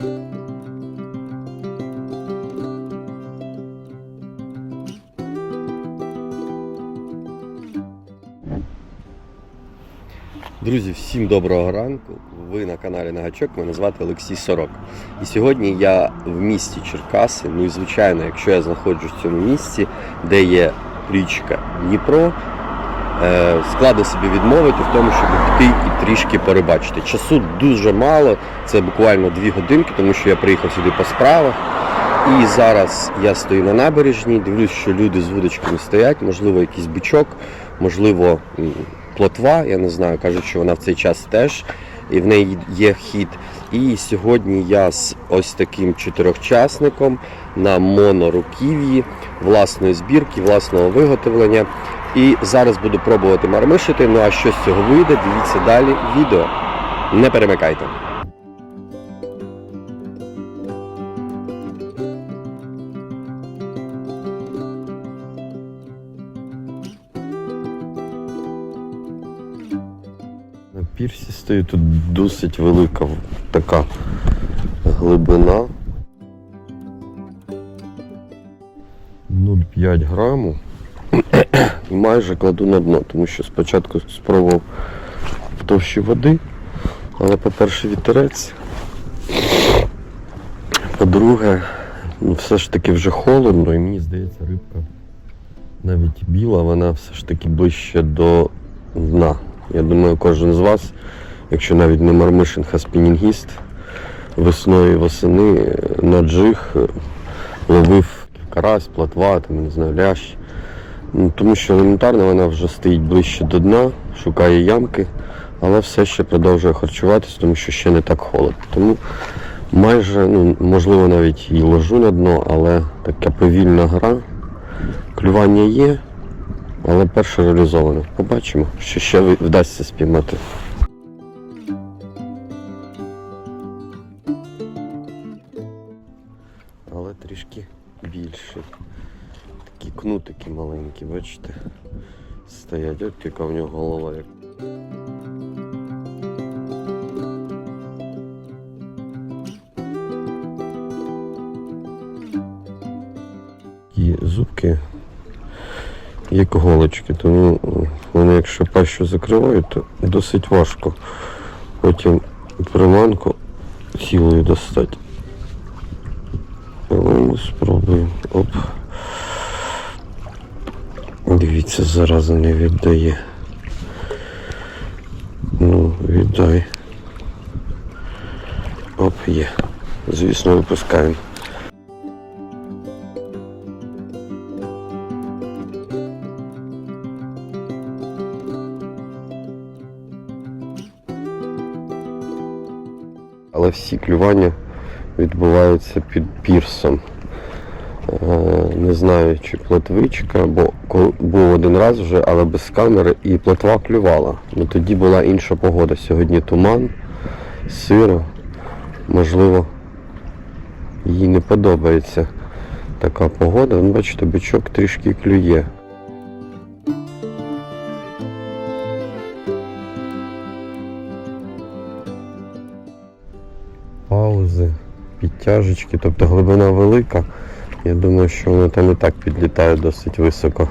Друзі, всім доброго ранку. Ви на каналі Нагачок. Мене звати Олексій Сорок. І сьогодні я в місті Черкаси. Ну і звичайно, якщо я знаходжусь в цьому місці, де є річка Дніпро, складно собі відмовити в тому, щоб піти і трішки порибачити. Часу дуже мало, це буквально дві годинки, тому що я приїхав сюди по справах. І зараз я стою на набережній, дивлюсь, що люди з вудочками стоять, можливо, якийсь бичок, можливо, плотва, я не знаю, кажуть, що вона в цей час теж, і в неї є хід. І сьогодні я з ось таким чотирьохчасником на моноруків'ї власної збірки, власного виготовлення. І зараз буду пробувати мармишити. Ну а що з цього вийде, дивіться далі відео. Не перемикайте. На пірсі стою, тут досить велика така глибина. 0,5 граму. Майже кладу на дно, тому що спочатку спробував в товщі води, але по-перше вітерець. По-друге, ну, все ж таки вже холодно і мені здається рибка навіть біла, вона все ж таки ближче до дна. Я думаю, кожен з вас, якщо навіть не мармишинг, а спінінгіст, весною і восени на джиг ловив карась, платва, там, не знаю, лящ. Тому що елементарно вона вже стоїть ближче до дна, шукає ямки, але все ще продовжує харчуватися, тому що ще не так холодно. Тому майже, ну, можливо, навіть і ложу на дно, але така повільна гра. Клювання є, але перше реалізовано. Побачимо, що ще вдасться спіймати. Такі маленькі, бачите? Стоять, от яка в нього голова. як. Зубки як голочки, тому вони якщо пащу закривають, то досить важко потім приманку цілою достати. Але ми спробуємо. Оп. Дивіться, зараза не віддає. Ну, віддай. Оп, є. Звісно, випускаємо. але всі клювання відбуваються під пірсом. Е, Не знаю, чи плотвичка, бо був один раз вже, але без камери, і плотва клювала. Ну тоді була інша погода. Сьогодні туман, сиро. Можливо, їй не подобається така погода. Ну, бачите, бичок трішки клює. паузи, підтяжечки, тобто глибина велика. Я думаю, що воно там і так підлітає досить високо.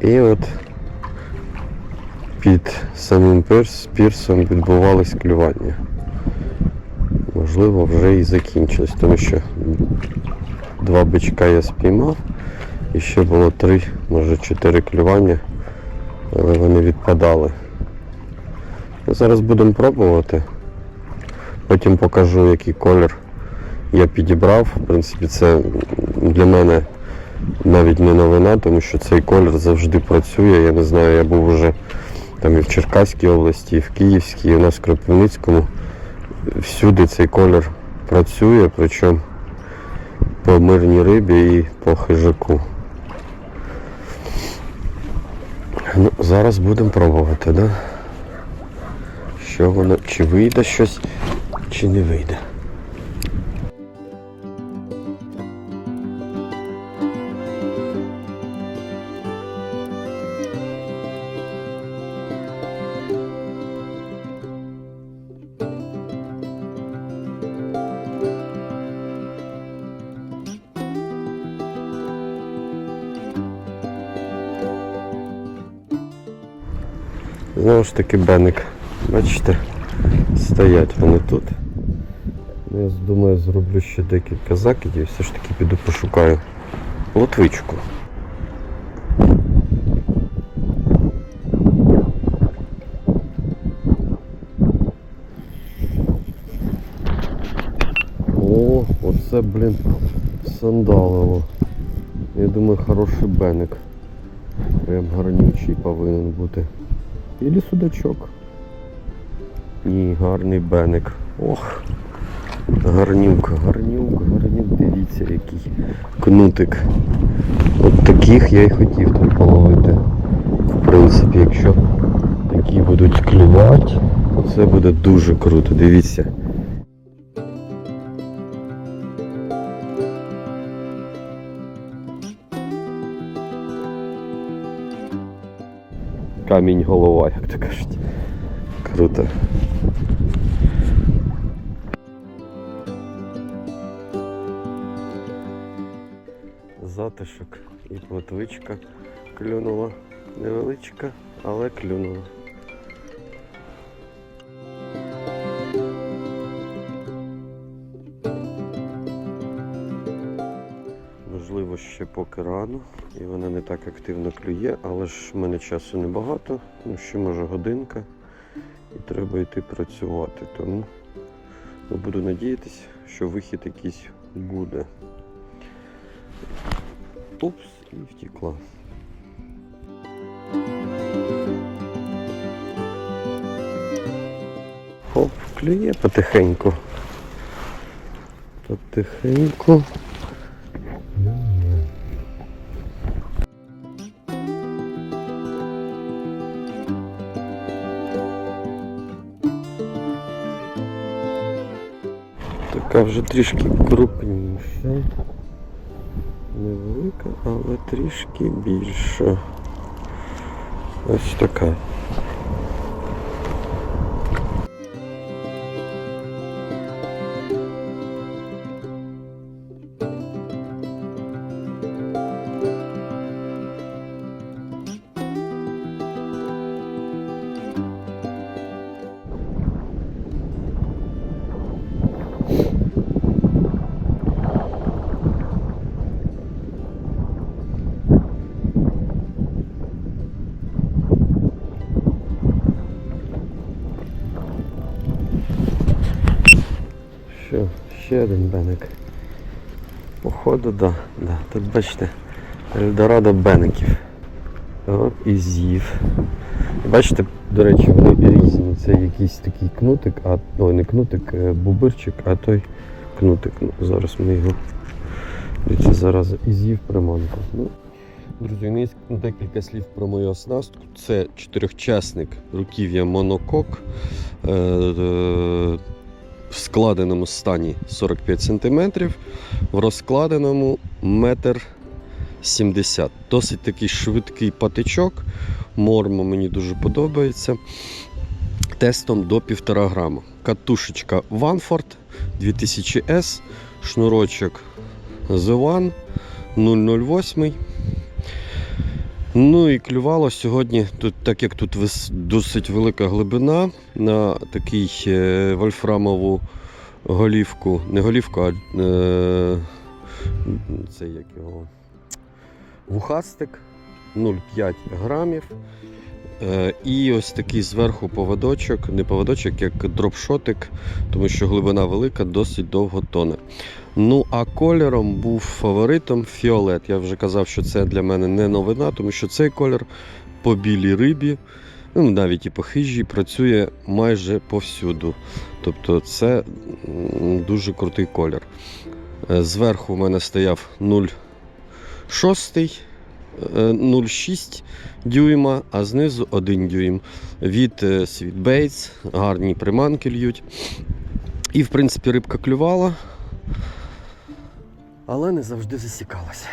І от під самим пірс, пірсом відбувалось клювання. Можливо, вже і закінчилось, тому що два бичка я спіймав і ще було три, може чотири клювання, але вони відпадали. Зараз будемо пробувати. Потім покажу, який колір я підібрав. В принципі, це для мене навіть не новина, тому що цей колір завжди працює. Я не знаю, я був вже там і в Черкаській області, і в Київській, і у нас в Кропивницькому. Всюди цей колір працює, причому по мирній рибі і по хижаку. Ну, зараз будемо пробувати. Да? Що воно, чи вийде щось, чи не вийде. Знову ж таки беник. Бачите, стоять вони тут. Ну, Я думаю, зроблю ще декілька закидів все ж таки піду пошукаю лотвичку. О, оце, блін, сандалово. Я думаю, хороший беник. Прям гарнючий повинен бути. Ілі судачок. І гарний беник. Ох. Гарнюк, гарнюк, гарнюк. Дивіться, який кнутик. От таких я й хотів тут половити. В принципі, якщо такі будуть клювати, це буде дуже круто. Дивіться. Камінь голова, як то кажуть. Круто. Затишок і плотвичка клюнула. Невеличка, але клюнула. Ще поки рано, і вона не так активно клює, але ж в мене часу небагато, ну ще може годинка, і треба йти працювати. Тому ну, буду надіятися, що вихід якийсь буде. Упс, і втекла. Хоп, клює потихеньку. Потихеньку. Така вже трішки крупніша. Невелика, але трішки більша. Ось така. Один беник. Походу, да, да. Тут бачите, Ельдорадо беників. Оп, і з'їв. Бачите, до речі, вони різні. Це якийсь такий кнутик, а ой, не кнутик, е, бубирчик, а той кнутик. Ну, зараз ми його дивіться, зараз і з'їв приманку. Ну, Друзі, декілька слів про мою оснастку. Це чотирьохчасник руків'я монокок. В складеному стані 45 см, в розкладеному 1,70 м. Досить такий швидкий патичок. Мормо мені дуже подобається. Тестом до 1,5 грама. Катушечка Ванфорд 2000S, шнурочок The One 008. Ну і клювало сьогодні, тут, так як тут досить велика глибина на такий е, вольфрамову голівку, не голівку, а е, це як його вухастик 0,5 грамів. Е, і ось такий зверху поводочок, не поводочок, як дропшотик, тому що глибина велика, досить довго тоне. Ну, а кольором був фаворитом фіолет. Я вже казав, що це для мене не новина, тому що цей колір по білій рибі, ну навіть і по хижі, працює майже повсюду. Тобто це дуже крутий колір. Е, Зверху в мене стояв 0,6, е, 0,6 дюйма, а знизу 1 дюйм. Від е, Sweet Baits, гарні приманки льють. І, в принципі, рибка клювала, але не завжди засікалася.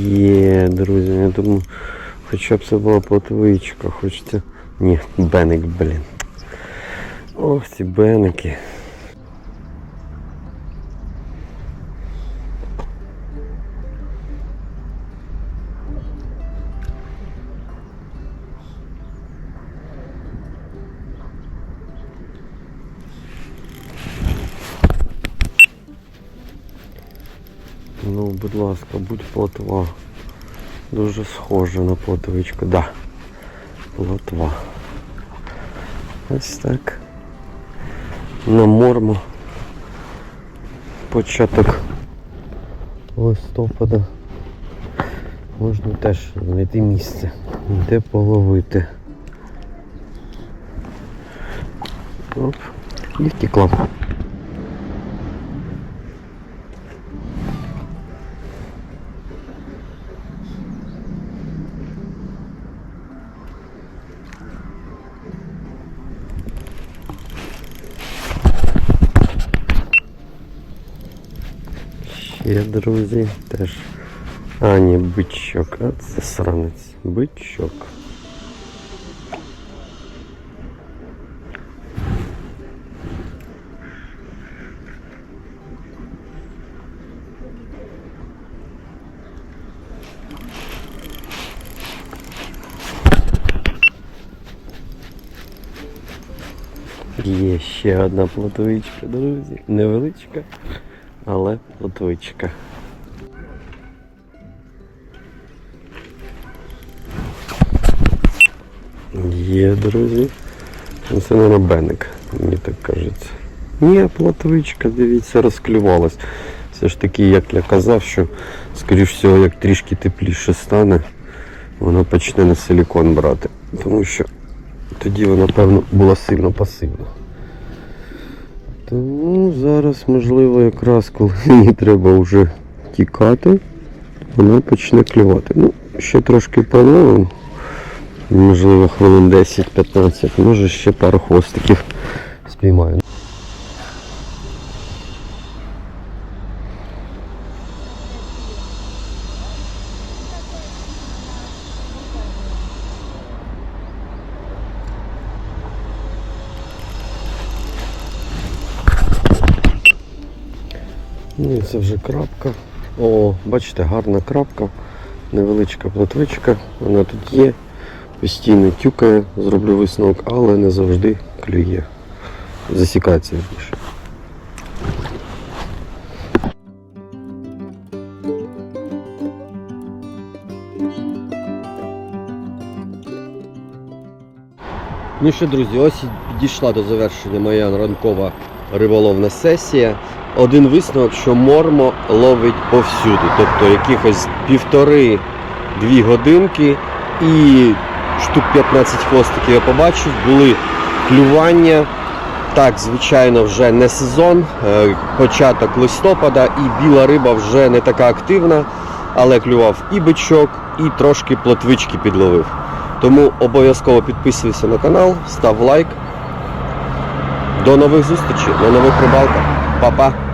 Є, друзі, я думаю, хоча б це була плотвичка, хочеться. Ні, беник, блін. Ох, ці беники. Будь ласка, будь плотва. Дуже схожа на плотвичку. Да. Плотва. Ось так. На морму. Початок листопада. Можна теж знайти місце, де половити. Оп. І втекла. Ще, друзі, теж. А, ні, бичок. А це сранець. Бичок. Є ще одна плотвичка, друзі. Невеличка, але плотвичка. Є, друзі. Це не беник, мені так кажеться. Ні, плотвичка, дивіться, розклювалась. Все ж таки, як я казав, що, скоріш всього, як трішки тепліше стане, вона почне на силікон брати. Тому що тоді вона, певно, була сильно пасивна. Тому зараз, можливо, якраз коли мені треба вже тікати, вона почне клювати. Ну, ще трошки поновим, Можливо, хвилин 10-15, може ще пару хвостиків спіймаю. Ну і це вже крапка. О, бачите, гарна крапка, невеличка плотвичка, вона тут є. Постійно тюкає, зроблю висновок, але не завжди клює. Засікається більше. Ну що, друзі, ось і підійшла до завершення моя ранкова риболовна сесія. Один висновок, що мормо ловить повсюди. Тобто якихось півтори-дві годинки і штук 15 хвостиків я побачив, були клювання. Так, звичайно, вже не сезон, е, початок листопада і біла риба вже не така активна, але клював і бичок, і трошки плотвички підловив. Тому обов'язково підписуйся на канал, став лайк. До нових зустрічей, до нових рибалках. Па-па!